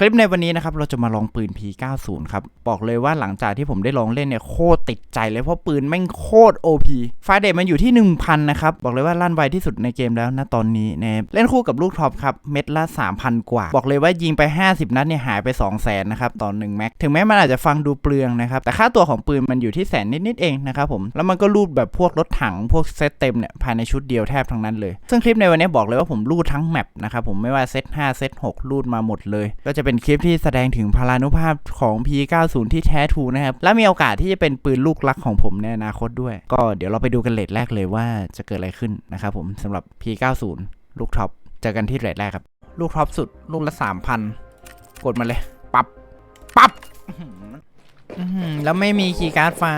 คลิปในวันนี้นะครับเราจะมาลองปืน P90 ครับ บอกเลยว่าหลังจากที่ผมได้ลองเล่นเนี่ยโคตรติดใจเลยเพราะปืนแม่งโคตร OP ไฟเดทมันอยู่ที่ 1000 นะครับ บอกเลยว่าลั่นไวที่สุดในเกมแล้วนะตอนนี้นะเล่นคู่กับลูกท็อปครับ เม็ดละ 3,000 กว่า บอกเลยว่ายิงไป 50 นัดเนี่ยหายไป 200,000นะครับตอน1แม็กถึงแม้มันอาจจะฟังดูเปลืองนะครับ แต่ค่าตัวของปืนมันอยู่ที่แสนนิดๆเองนะครับผมแล้วมันก็รูดแบบพวกรถถังพวกเซตเต็มเนี่ยภายในชุดเดียวแทบทั้งนั้นเลยซึ่งคลิปในวันนี้บอกเลยว่าผมรูดทั้งแมปนะครับผมไม่ว่าเซต5เซต6รูดมาหมดเลยก็จะเป็นคลิปที่แสดงถึงพลานุภาพของ P90 ที่แท้ทูนะครับ และมีโอกาสที่จะเป็นปืนลูกรักของผมในอนาคตด้วย ก็เดี๋ยวเราไปดูกันเลทแรกเลยว่าจะเกิดอะไรขึ้นนะครับผมสำหรับ P90 ลูกท็อปเจอกันที่เลทแรกครับ ลูกท็อปสุดลูกละ 3,000 กดมาเลย ปับปับแล้วไม่มีคีย์การ์ดฟ้า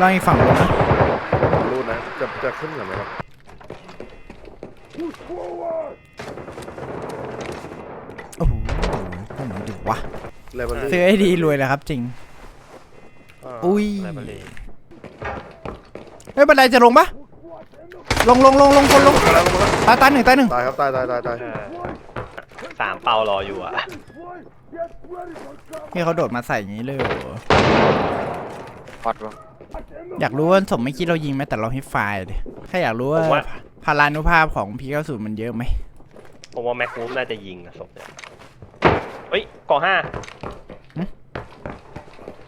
ลองอีกฝั่งนะรูดนะจะจะขึ้นเหรือไหมครับ ทำไมดีวะเลเวลซื้อไอดีรวยเลยครับจริง อุ้ยไลบรารีเฮ้ยบันไดจะลงปะลงลงลงลงคนลงมาแล้วลงมาแล้วตายตายหนึ่งตายหนึ่งตายครับตายตายตายตายเออสามเปารออยู่อะนี่เขาโดดมาใส่อย่างนี้เลยเหรอพอดวะอยากรู้ว่าสมไม่คิดเรายิงไหมแต่เราให้ไฟล์ดิแค่อยากรู้ว่าผมว่าพารานุภาพของพีเก้าศูนย์มันเยอะไหมผมว่าแม็กคูมน่าจะยิงนะศพเนี่ยเฮ้ย ก่อห้า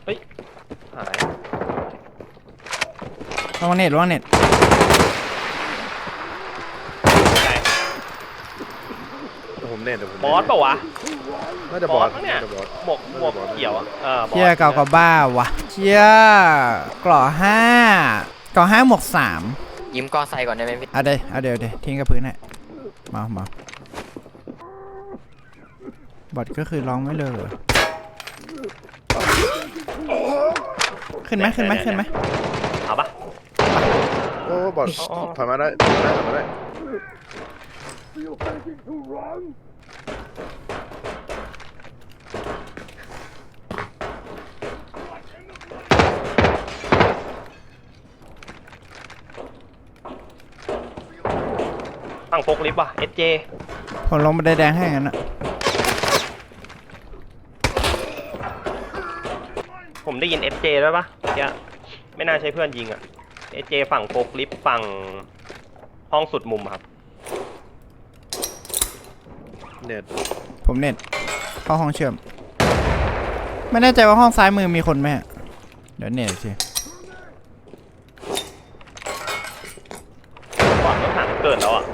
เฮ้ย หาย ระวังเน็ตระวังเน็ตใช่เดี๋ยวผมเน็ตเดี๋ยวผมบอสเปล่าวะ น่าจะบอสบอสมั้งเนี่ย น่าจะบอส หมวกหมวกเขียวอะเออบอสเชี่ยเก่ากับบ้าวะเชี่ยกล่อห้าก่อห้าหมวกสามยิ้มกอใส่ก่อนได้ไหมพี่ เอาเดี๋ยวเอาเดี๋ยวเดี๋ยวทิ้งกับพื้นให้มามา บอดก็คือร้องไม่เลยเหรอขึ้นไหมขึ้นไหมขึ้นไหมเอาปะโอ้บอสอ๋อถอยมาได้ถอยมาได้ถอยมาได้ตั้งโฟกลิฟต์ว่ะ SJ ผมลงบันไดแดงให้งั้นอะ ผม ได้ยิน SJ ด้วยปะเมื่อกี้ไม่น่าใช่เพื่อนยิงอะ SJ ฝั่งโฟกลิฟต์ฝั่งห้องสุดมุมอะครับเน็ตผมเน็ตเข้าห้องเชื่อม ไม่แน่ใจว่าห้องซ้ายมือมีคนไหมอะเดี๋ยวเน็ตสิก่อนรถถังเกิดแล้วอะ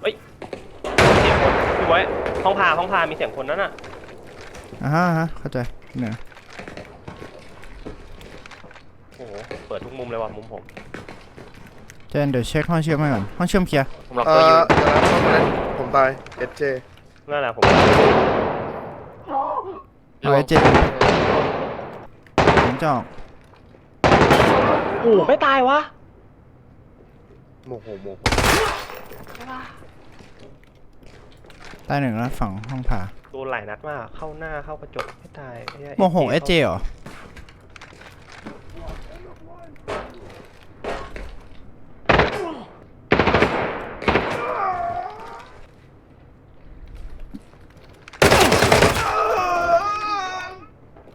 เฮ้ย เสียงคนพี่ไว้ ห้องพาห้องพามีเสียงคนนั้นอะอ่าฮะอ่าฮะเข้าใจเนี่ยโอ้โหเปิดทุกมุมเลยว่ะมุมผมเจนเดี๋ยวเช็คห้องเชื่อมให้ก่อนห้องเชื่อมเคลียร์ผมล็อกเอ่ตัวอยู่อเดี๋ยวนะเข้ามาเล่นผมตาย SJ นั่นแหละผมเอาไว้เจ็ดผมจะออกโอ้ไม่ตายวะโมโหโมโห ใต้หนึ่งแล้วฝั่งห้องผ่าโดนหลายนัดมากเข้าหน้าเข้ากระจกไม่ตายไอ้เหี้ย โมโหเอเจเหรอ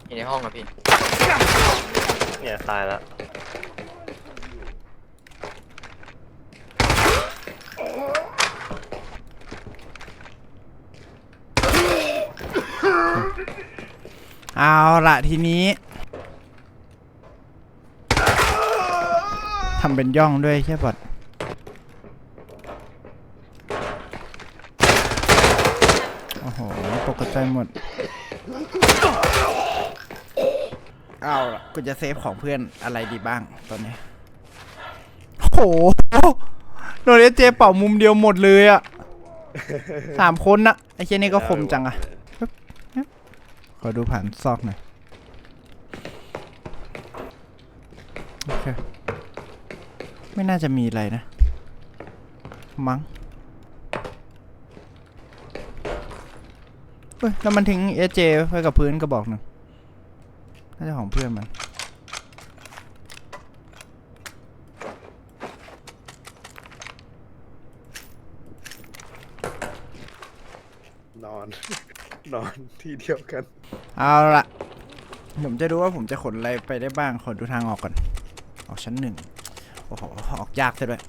อยู่ในห้องอะพี่ เนี่ยตายแล้ว เอาละทีนี้ทำเป็นย่องด้วยใช่ปะโอ้โหตกใจหมด เอาละกูจะเซฟของเพื่อนอะไรดีบ้างตอนนี้ โอ้โหโดนเอเจเป่ามุมเดียวหมดเลยอะสามคนนะไอ้เช่นนี่ก็คมจังอะ อดูผ่านซอกหน่อย โอเค ไม่น่าจะมีอะไรนะ มั้งเฮ้ย แล้วมันทิ้งเอเจไว้กับพื้นกระบอกหนึ่งน่าจะของเพื่อนมัน นอน นอนที่เดียวกัน เอาละผมจะดูว่าผมจะขนอะไรไปได้บ้างขอดูทางออกก่อน ออกชั้นหนึ่ง โอ้โห ออกยากซะด้วย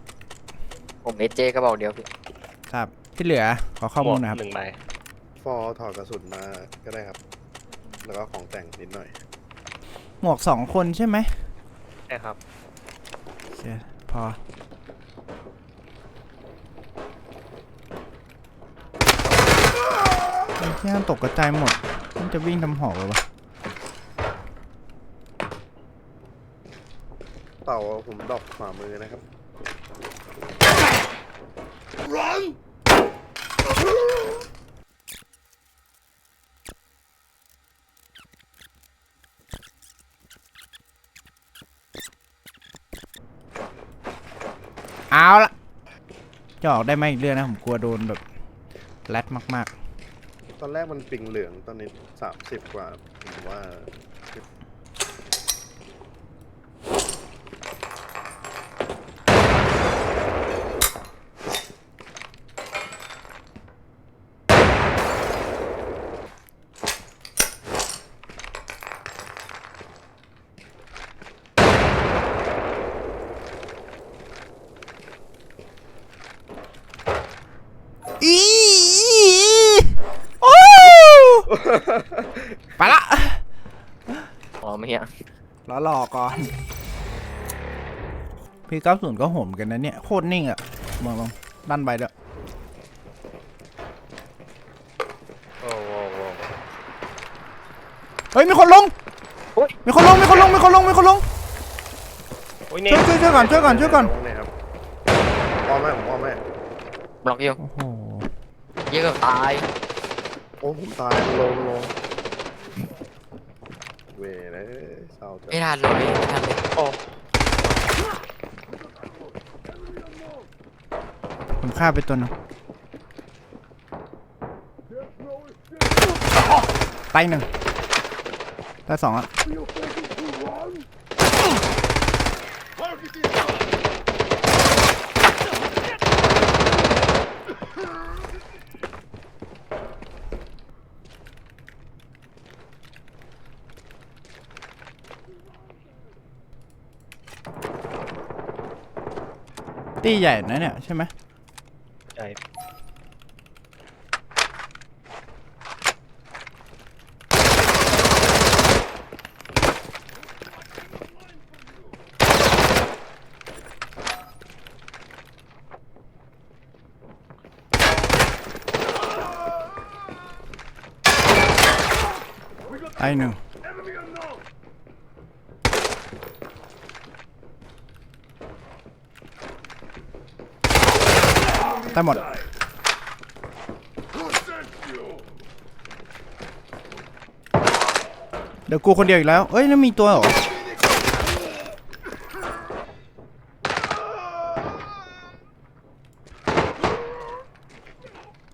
ผมเอเจก็บอกเดียวพี่ครับ ที่เหลือขอข้อมูลหนะครับ หนึ่งใบฟอถอดกระสุนมาก็ได้ครับ แล้วก็ของแต่งนิดหน่อย หมวกสองคนใช่ไหม ใช่ครับ โอเคพอ ไอ้ ที่นั่นตกกระจายหมด มันจะวิ่งทำหอกเลยวะเต่าผมดอกขวามือนะครับเอาละจะออกได้ไหมอีกเรื่องนะ ผมกลัวโดนแบบแรดมาก ตอนแรกมันปิงเหลืองตอนนี้สามสิบกว่าผมว่าอี ไปละอ๋อไม่เหี้ยรอรอก่อนพี่เก้าศูนย์ก็โหมกันนะเนี่ย โคตรนิ่งอะมองลงด้านใบด้วยโอ้โหโอ้โหเฮ้ยมีคนลงโอ๊ยมีคนลงมีคนลงมีคนลงมีคนลง โอ้ยช่เนี่วยช่วยช่วยก่อนช่วยก่อนช่วยก่อนลงเลยครับอ้อมแม่ผมอ้อมแม่บล็อกอยู่โอ้โหเยี่ยเกือบตายโอ้ผมตายลงลงเวเลยเศร้าจังไม่ทันเลยไม่ทันเลยโอ้ผมฆ่าไปตัวหนึงตายหนึ่งตายสองอะ ตีใหญ่นะเนี่ย ใช่ไหมใช่ตายหนึ่ง ตายหมด เดี๋ยวกูคนเดียวอีกแล้ว เอ้ยแล้วมีตัวเหรอ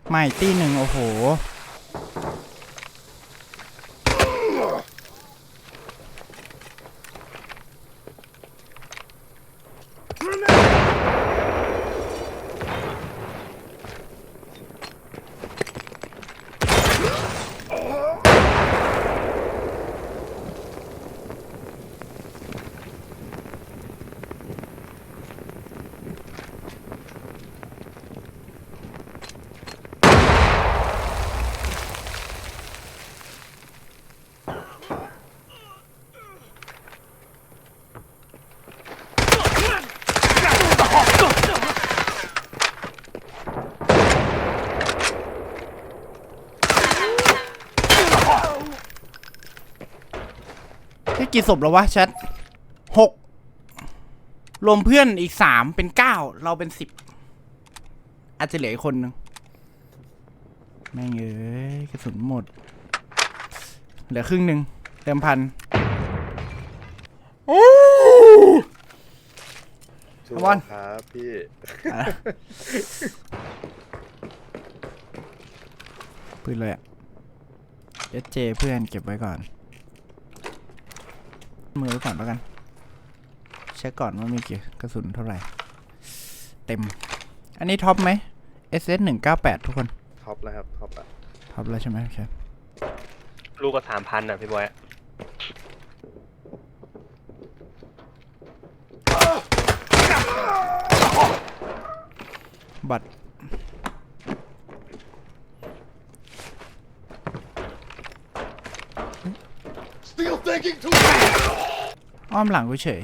ไม่ตีหนึ่งโอ้โห ที่กี่ศพแล้ววะแชทหกรวมเพื่อนอีกสามเป็นเก้าเราเป็นสิบอาจจะเหลืออีกคนนึงแม่งเอ้ยกระสุนหมด เหลือครึ่งหนึ่งเติมพันโอ้สู้บอล ครับพี่อะปืนเลยอะเอสเจเพื่อนเก็บไว้ก่อน มือไว้ก่อนแล้วกัน เช็คก่อนว่ามีกี่กระสุนเท่าไหร่ เต็ม อันนี้ท็อปไหม SS 198ทุกคนท็อปแล้วครับท็อปละครับแล้วใช่ไหมโอเคลูกก็สามพันอะพี่บอยบัตร อ้อมหลังกูเฉย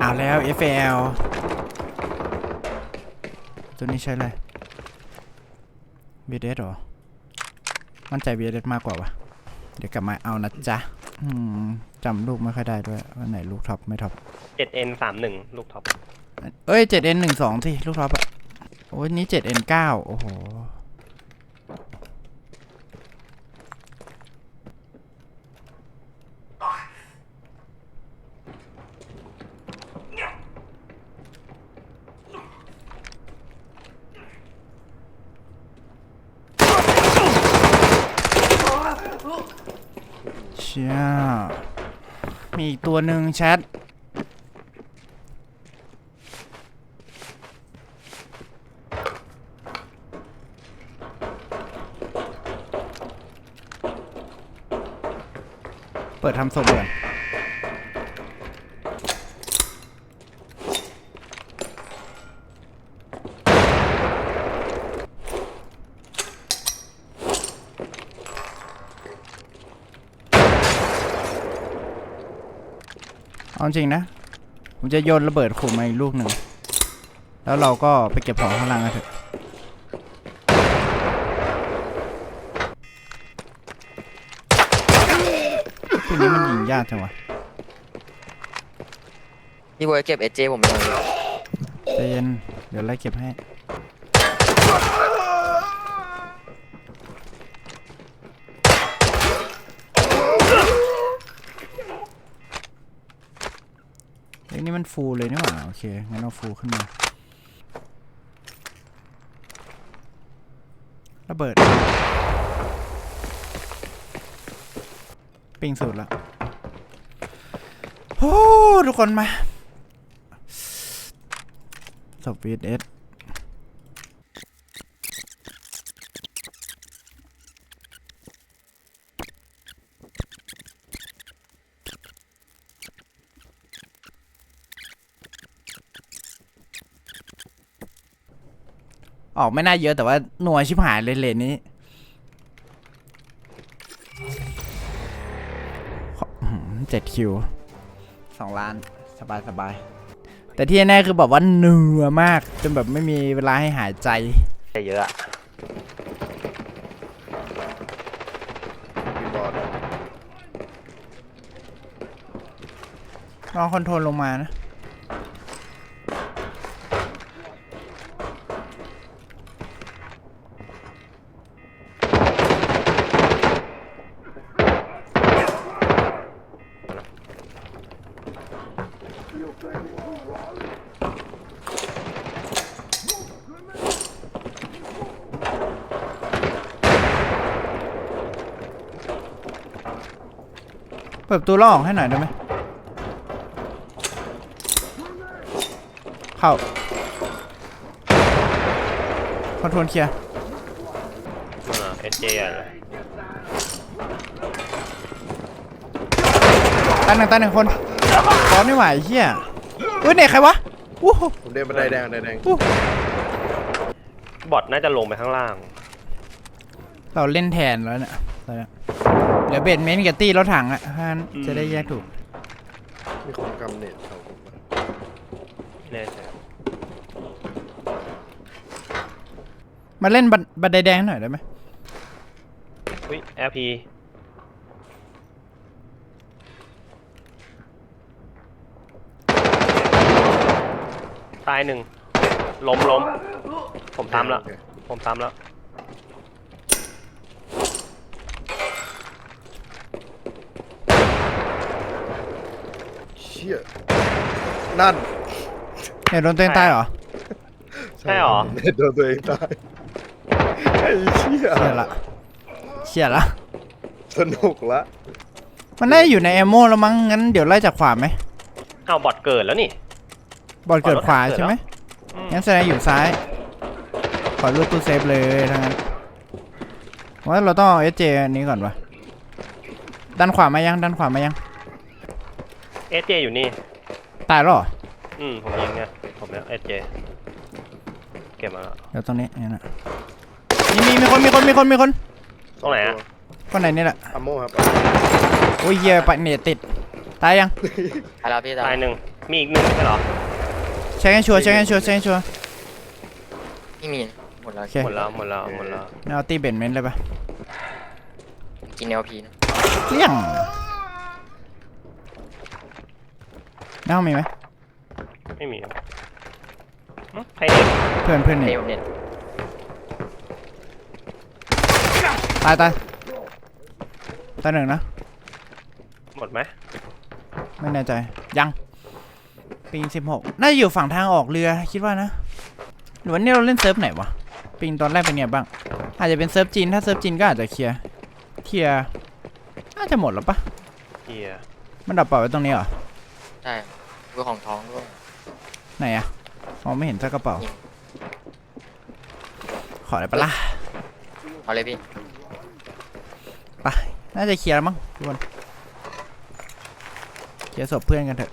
เอาแล้ว FL ตัวนี้ใช้อะไร VDS เหรอ มั่นใจ VDS มากกว่าวะเดี๋ยวกลับมาเอานะจ๊ะอืมจำลูกไม่ค่อยได้ด้วยว่าไหนลูกท็อปไม่ท็อปเจ็ดเอ็นสามหนึ่งลูกท็อป เอ้ย 7N หนึ่งสองสิลูกท็อปอะโอ้ยนี่ 7N เก้าโอ้โห เชี่ยมีอีกตัวหนึ่งแชท ทำศพก่อนเอาจริงนะ ผมจะโยนระเบิดขู่มาอีกลูกหนึ่ง แล้วเราก็ไปเก็บของข้างล่างกันเถอะ ทีนี้มันยิงยากจังวะพี่บอยเก็บเอเจผมไปหน่อยใจเย็นเดี๋ยวไล่เก็บให้ เอ้ยนี่มันฟูลเลยนี่หว่าโอเค งั้นเอาฟูลขึ้นมา ระเบิด ปิงสุดละโอ้ทุกคนมาสวีทเอสออกไม่น่าเยอะแต่ว่าหน่วยชิบหายเลยเลนนี้ เจ็ดคิวสองล้านสบายสบายแต่ที่แน่ๆคือแบบว่าเหนื่อยมาก จนแบบไม่มีเวลาให้หายใจได้เยอะอะมีบอสลองคอนโทรลลงมานะ ตูแล้วออกให้หน่อยได้ไหมเข้าคอนโทรลเคลียร์เอเจอะไรตั้งหนึ่งตั้งหนึ่งคนพร้อมไม่ไหวเฮียเฮ้ยเน็ตใครวะวู้หูผมเดินบันไดแดงบันไดแดงวู้บอทน่าจะลงไปข้างล่าง เราเล่นแทนแล้วเนี่ยตอน เนี้ยเดี๋ยวเบดเมนต์กับตี้รถถังอะท่านอืมจะได้แยกถูก มีคนกำเน็ตเขาผมอะไม่แน่ใจมาเล่นบันบันไดแดงหน่อยได้ไหมอุ้ยแอลพีตายหนึ่งล้มล้มผมตามแล้วโอเคผมตามแล้ว ชี่ยนั่นเน็ตโดนตัวเองตายเหรอใช่หรอเน็ตโดนตัวเองตายไอ้เชี่ยเชี่ยละเชี่ยละสนุกละมันน่าจะอยู่ในแอมโมแล้วมั้งงั้นเดี๋ยวไล่จากขวาไหมเอาบอทเกิดแล้วนี่ บอลเกิดขวาเกิดแล้วใช่ไหมอืมงั้นแสดงอยู่ซ้าย ขอรูดตู้เซฟเลยทั้างนั้นว่าเราต้องเอาเอสเจอันนี้ก่อนวะด้านขวามายังด้านขวามายังเอสเจอยู่นี่ ตายแล้วเหรออืมผมยิงไงผมเนี่ยเอสเจเก็บมาแล้วเดี๋ยวตรงนี้นี่นะนี่มีมีคนมีคนมีคนมีคนตรงไหนอะคนไหนนี่แหละอัมโมครับโอ้ยเหี้ยไปเน็ตติดตายยังไปแล้วพี่ตาตายหนึ่งมีอีกหนึ่งไม่ใช่เหรอเช็คให้ชัวร์เช็คให้ชัวร์เช็คให้ชัวร์ไม่มีหมดแล้วโอเคหมดแล้วหมดแล้วหมดแล้ว เอาตีเบนเมนต์เลยปะกินเอลพีนะเลี่ยง ในห้องมีไหมไม่มีหึใครเด็กเพื่อนเพื่อนเอนี่ลเนี่ยตายตายตายหนึ่งนะ หมดไหมไม่แน่ใจ ยังปิงสิบหกน่าจะอยู่ฝั่งทางออกเรือคิดว่านะ หรือว่านี่เราเล่นเซิร์ฟไหนวะปิงตอนแรกเป็นไงบ้าง อาจจะเป็นเซิร์ฟจีน ถ้าเซิร์ฟจีนก็อาจจะเคลียร์เคลียร์น่าจะหมดแล้วปะเฮียมันดับเปล่าไว้ตรงนี้เหรอ ใช่ ดูของท้องด้วยไหนอะมองไม่เห็นสักกระเป๋า ขอได้ปะล่ะเอาเลยพี่ไปน่าจะเคลียร์แล้วมั้งทุกคนเคลียร์ศพเพื่อนกันเถอะ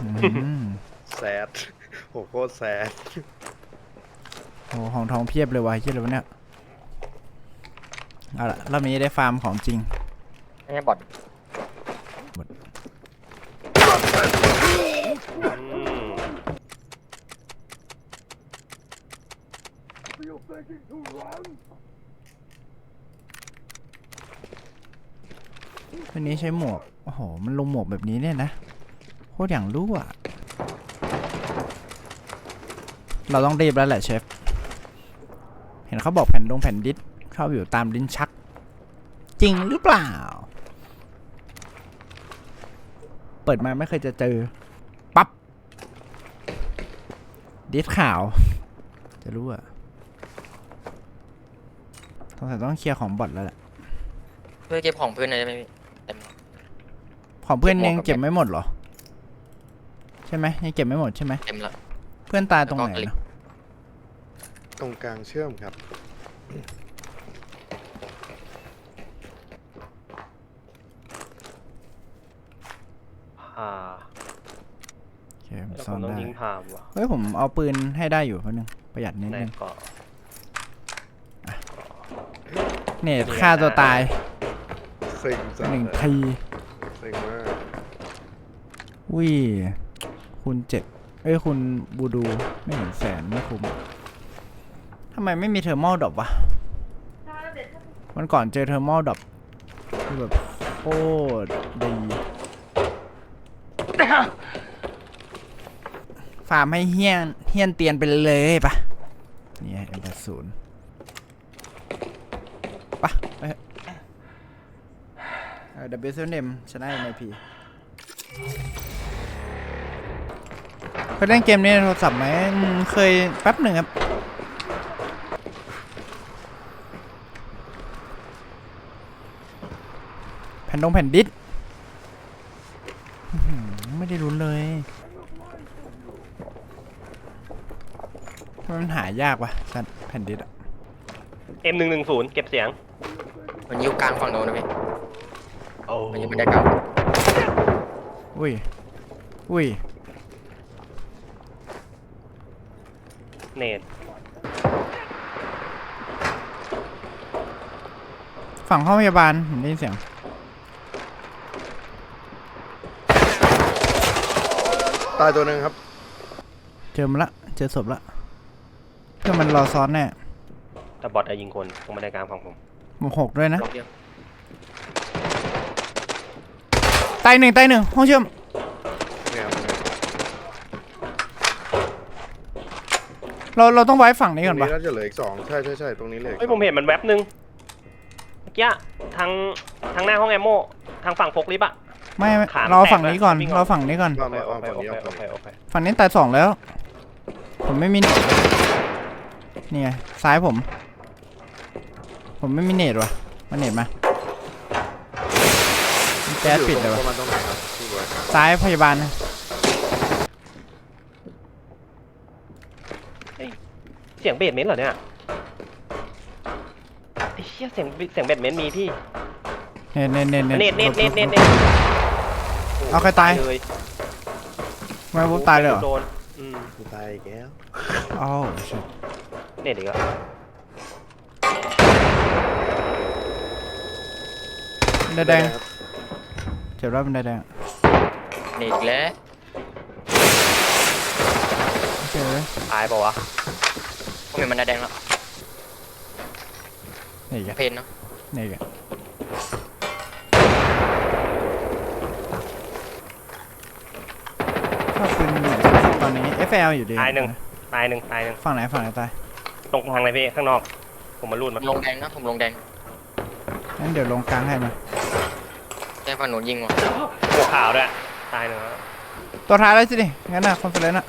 อืมแซดโหโคตรแซดโอ้ของทองเพียบเลยวะเฮียเลยวะเนี่ยเอาละรอบนี้ได้ฟาร์มของจริง ไม่ใช่บอท อืม วันนี้ใช้หมวก โอ้โห มันลงหมวกแบบนี้เนี่ยนะ โคตรอย่างรู้อะ เราต้องรีบแล้วแหละเชฟ เห็นเขาบอกแผ่นดงแผ่นดิสชอบอยู่ตามลิ้นชัก จริงหรือเปล่า เปิดมาไม่เคยจะเจอ ปับ๊บดิสขาว จะรู้อะ ต้องแต่ต้องเคลียร์ของบอทแล้วแหละเพื่อเก็บของเพื่อนหน่อยได้ไหมพี่เต็มของเพื่อนเก็บหมวกยังกับเก็บไม่หมดเหรอ ใช่ไหมยังเก็บไม่หมดใช่ไหมเต็มแล้ว เพื่อนตายตรงไหนแล้วก็คลิก นะตรงกลางเชื่อมครับ ผ่าโอเคผมแล้วผซ่อมนต้องได้ยิงผ่าว่ะเฮ้ยผมเอาปืนให้ได้อยู่เพราะนึงประหยัดนิดในนึงเกาะ เนตฆ่าตัวตายเซ็งจังหนึ่งเลยทีเซ็งมากอุ้ยคุณเจ็ดเอ้ยคุณบูดูไม่เห็นแสนไม่คุ้มทำไมไม่มีเทอร์มอลดรอปวะวันก่อนเจอเทอร์มอลดรอปคือแบบโคตรดีฟาร์มให้เฮี้ยนเฮี้ยนเตียนไปเลยปะนี่เอ็มศูนย์ปะไปเถอะ เออ W 7 M ชนะ MIP เคยเล่นเกมนี้ในโทรศัพท์ไหมอืมเคยแป๊บหนึ่งครับแผ่นดงแผ่นดิสอื้อหือไม่ได้รุ้นเลยทำไมมันหายากวะสัตว์แผ่นดิสอะเอ็มหนึ่งหนึ่งศูนย์เก็บเสียง มันยิ้วกลางฝั่งโน้นนะพี่ โอ้มันยังไม่ได้กลางอุ้ย อุ้ย เนตฝั่งห้องพยาบาลผมได้ยินเสียง ตายตัวหนึ่งครับ เจอมันละ เจอศพละเพื่อนมันรอซ้อนแน่แต่บอทอะยิงคนตรงบันไดกลางฝั่งผมหมวกหกด้วยนะรอบเดียว ตายหนึ่งตายหนึ่งห้องเชื่อมเนี่ยครับเราเราต้องไว้ฝั่งนี้ตก่รอนงปะนี้น่าจะเหลืออีกสองใช่ใช่ใช่ตรงนี้เหลยเฮ้ยผมเห็นมันแวบนึงเมื่อกี้ทางทางหน้าห้องแอมโมทางฝั่งโฟกลิฟต์อะ ไม่ไม่ขามันรอแตกฝั่งนี้ก่อนวิ่งออกรอฝั่งนี้ก่อน มาโอมาเคเอาโอฝั่งเคนี้โอเอาเคฝั่งโอนี้เคฝั่งนี้ตายสองแล้ว ผมไม่มีเน็ตนี่ไงซ้ายผม ผมไม่มีเน็ตว่ะมาเน็ตมา แก๊สปิดเลยวะ ประมาณตรงไหนครับพี่บอยซ้ายพยาบาลนะเสียงเบสเมนต์เหรอเนี่ยไอ้เชี่ยเสียงเสียงเบสเมนต์มีพี่เน็ตเน็ตเน็ตเน็ตเน็ตเน็ตเน็ตเน็ตเอาใครตายเลยไม่วุบตายเลยเหรอโดนอืมกูตายอีกแล้วอ้าวชิบเน็ตอีกแล้วบันไดแดง เจ็บแล้วบันไดแดงนี่อีกแล้วโอเคเลยตายเปล่าวะผมเห็นมันแดงแล้วนี่อีกอะเพนเนาะนี่อีกอะชอบปืนไหนตอนนี้ FL อยู่ดีตายหนึ่ง ตายหนึ่งตายหนึ่งฝั่งไหนฝั่งไหนตายตรงทางไหนพี่ข้างนอก ผมมารูดผมามลงแดงนะผมลงแดงงั้นเดี๋ยวลงกลางให้มาแค่ ฝั่งหนูยิงว่ะหัวขาวด้วยตายหนึ่งแล้วตัวท้ายแล้วสิดิงั้นน่ะคอนเฟลเลนต์อะ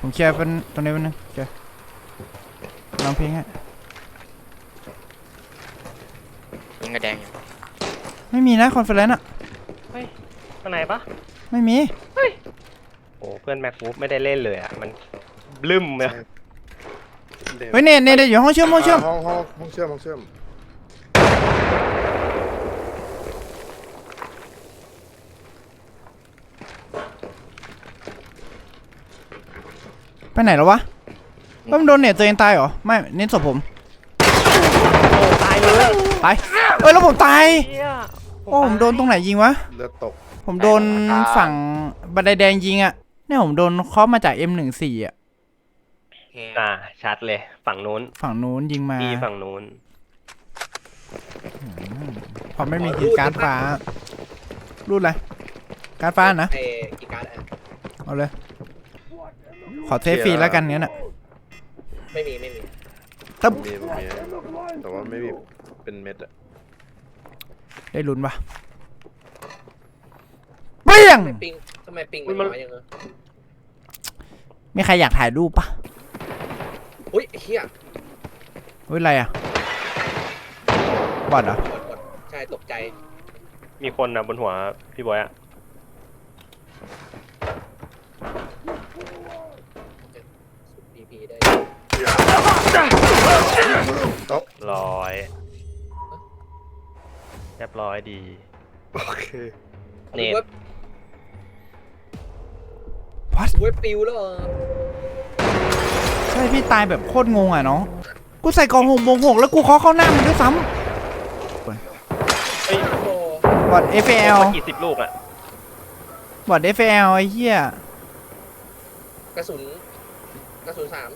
ผมเคลียร์เป็นตรงนี้เป็นนึงโอเคลองเพลงให้ยิงกระแดงอยู่ไม่มีนะคอนเฟลเลนต์อะข้างในปะไม่มีโอ้เพื่อนแม็กวูฟไม่ได้เล่นเลยอะมันบลืมเลยเฮ้ยเนี่ยเนี่ยเดี๋ยวอยู่ห้องเชื่อมห้องเชื่อมห้องห้องห้องเชื่อมห้องเชื่อม ไปไหนแล้ววะเฮ้ยมันโดนเน็ตตัวเองตายเหรอ ไม่ เน้นศพผมโอ้ตายเลยตายเอ้ยแล้วผมตาย เหี้ยโอ้ผมโดนตรงไหนยิงวะ เลือดตก ผมโดนฝั่งบันไดแดงยิงอะเนี่ยผมโดนเคาะมาจาก M14 อะอ่า ชัดเลย ฝั่งนู้นฝั่งนู้นยิงมาพี่ฝั่งนู้น พอไม่มีกีย์การ์ดฟ้ารูดเลยการ์ดฟ้านะเอกีการ์ดอะเอาเลย ขอเทสฟรีแล้วกันเนี้ยน่ะไม่มีไม่มีตึ๊บมีมีแต่ว่าไม่มีเป็นเม็ดอะได้ลุ้นปะเปี้ยงทำไมปิงทำไมปิงมันน้อยยังเงอมีใครอยากถ่ายรูปปะอุ้ยไอ้เฮียเฮ้ยอะไรอะบอดเหรอกดกดใช่ตกใจ มีคนนะบนหัวพี่บอยอะ รียบร้อยดี โอเคเน็ตเว็บพัดเว็บปิวแล้วเหรอใช่พี่ตายแบบโคตรงงอะน้องกูใส่กล่องหกโมงหกแล้วกูเคาะเข้าหน้ามันด้วยซ้เฮ้ยโอ้ำบอด FL กี่สิบลูกอะบอด FL ไอ้เหี้ยกระสุน กระสุนสาม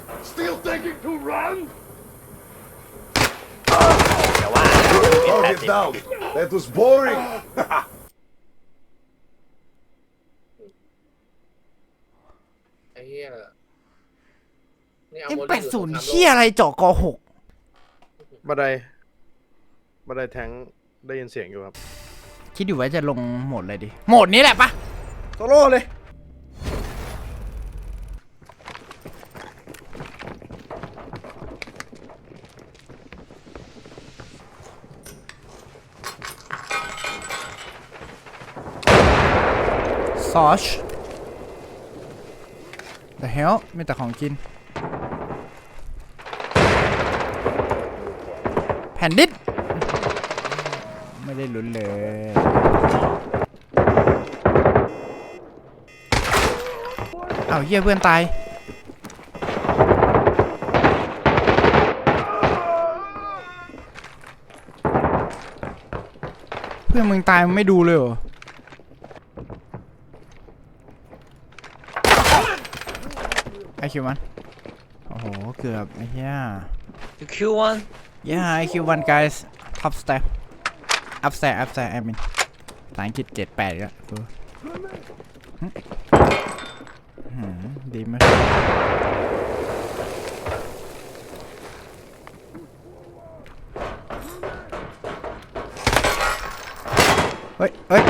แต่ว่า แปด Target สิบ down. That was boring. ไอ้เฮียนี่เอาเอ็มโมแปลี่ดอยู่ศูนย์สงครามโลกเหี้ยอะไรเจาะกอหกบันไดบันไดแทงได้ยินเสียงอยู่ครับ คิดอยู่ว่าจะลงโหมดอะไรดี โหมดนี้แหละปะโซโล่เลย ซอช The hell มีแต่ของกิน แผ่นดินไม่ได้ลุ้นเลย เอาเหี้ยเพื่อนตาย เพื่อนมึงตายมึงไม่ดูเลยเหรอ ไอคิวมันโอ้โห เกือบไอ้เหี้ยคิววัน Yeah, IQ one guys. Top step. Upstairs, upstairs, I mean. ภาษาอังกฤษเจ็ดแปดก็คือหึหืมดีไหมากเฮ้ยเฮ้ย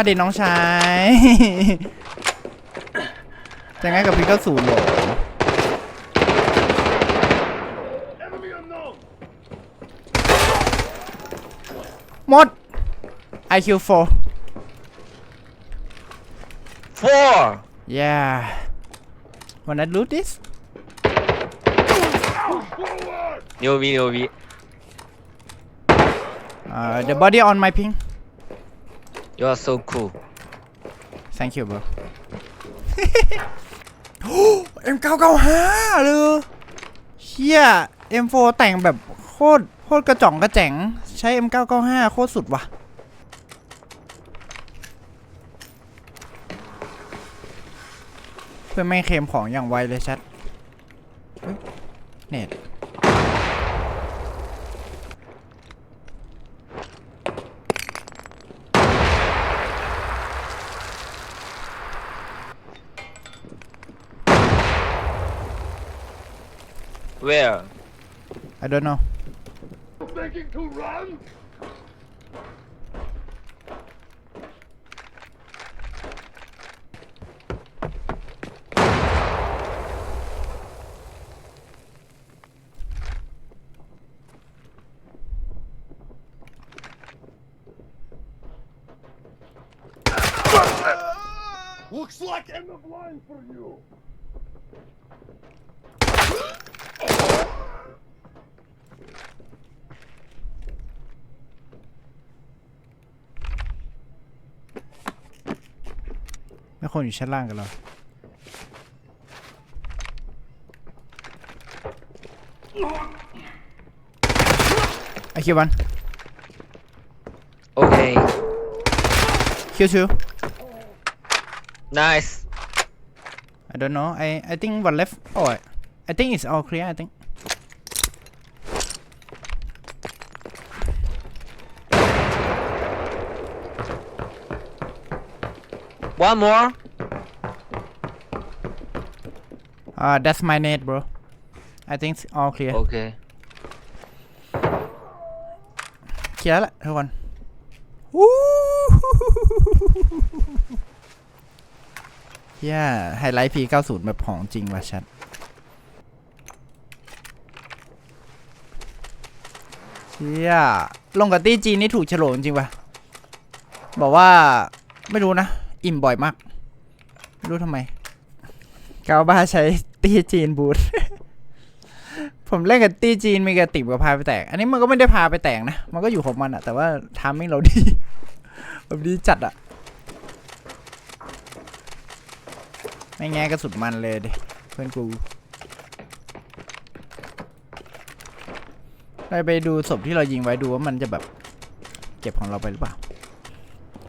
มาดิน้องชาย จะง่ายกับพีเก้าศูนย์เหรอ Enemy unknown. หมด IQ4 four yeah wanna do this Forward. เนียววีเนียววี uh, the body on my ping you are so cool thank you bro M995 เลยเชี่ย M4 แต่งแบบโคตรโคตรกระจ่องกระแจ๋ง ใช้ M995 โคตรสุดว่ะ เพื่อนไม่งเคลมของอย่างไวเลยชัดเฮ้ยเน็ต where I don't know Thinking to run? Looks like end of line for you. ไม่คนอยู่ชั้นล่างกันเหรอไอคิววัน okay คิวทู nice I don't know I I think one left oh I, I think it's all clear I think one more uh that's my net bro I think it's all clear okay เคลียร์แล้วแหละทุกคนวู้เฮียไฮไลท์ P90 แบบของจริงว่ะชัด เฮียลงกับตี้จีนนี่ถูกโฉลกจริงว่ะ บอกว่าไม่รู้นะ อิ่มบ่อยมาก รู้ทำไมกาบ้าใช้ตีจีนบูท ผมเล่นกับตีจีนมีกระติบกับพาไปแตก อันนี้มันก็ไม่ได้พาไปแตกนะ มันก็อยู่ของมันอะแต่ว่าทามมิ่งเราดีแบบดีจัดอะไม่แง่กระสุดมันเลยดิเพื่อนกูไปไปดูศพที่เรายิงไว้ดูว่ามันจะแบบ เก็บของเราไปหรือเปล่า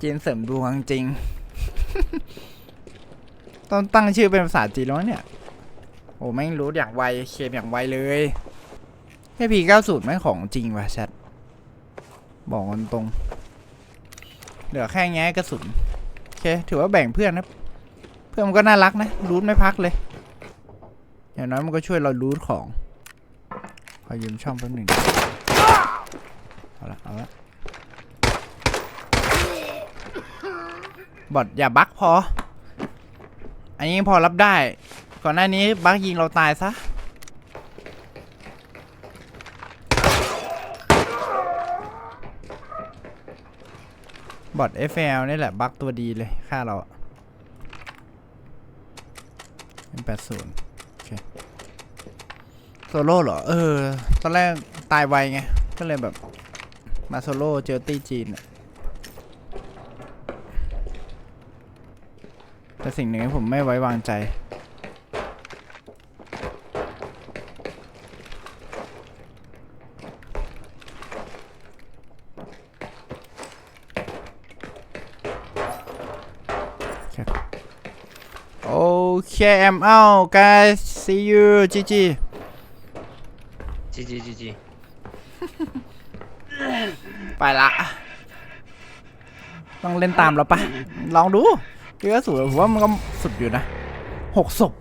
จีนเสริมดวงจริง ต้องตั้งชื่อเป็นภาษาจีนแล้วเนี่ย โอ้ไม่รู้อย่างไวเคมอย่างไวเลยแค่พีเก้าสูตรไม่ของจริงว่ะแชทบอกกันตรง เหลือแค่แง้กระสุน โอเค ถือว่าแบ่งเพื่อนนะ เพื่อนมันก็น่ารักนะ รูทไม่พักเลย อย่างน้อยมันก็ช่วยเรารูทของ ขอยืมช่องแป๊บหนึ่งเอาละเอาละ บอดอย่าบักพอ อันนี้พอรับได้ ก่อนหน้านี้บักยิงเราตายซะ บอด FL นี่แหละบักตัวดีเลยค่าเราอะเป็นแปดศูนย์โอเคโซโล่เหรอ เออ ตอนแรกตายไวไง ก็เลยแบบมาโซโล่เจอตีจีนอะ แต่สิ่งหนึ่งที่ผมไม่ไว้วางใจ Okay, I'm out, guys. See you. GG. GG GG ไปละ ต้องเล่นตามเราปะลองดู พี่ก็สูผมว่ามันก็สุดอยู่นะหกศพ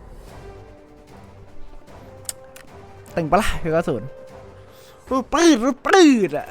ตึงปะล่ะพี่ก็สูปืดปืดปืดอะ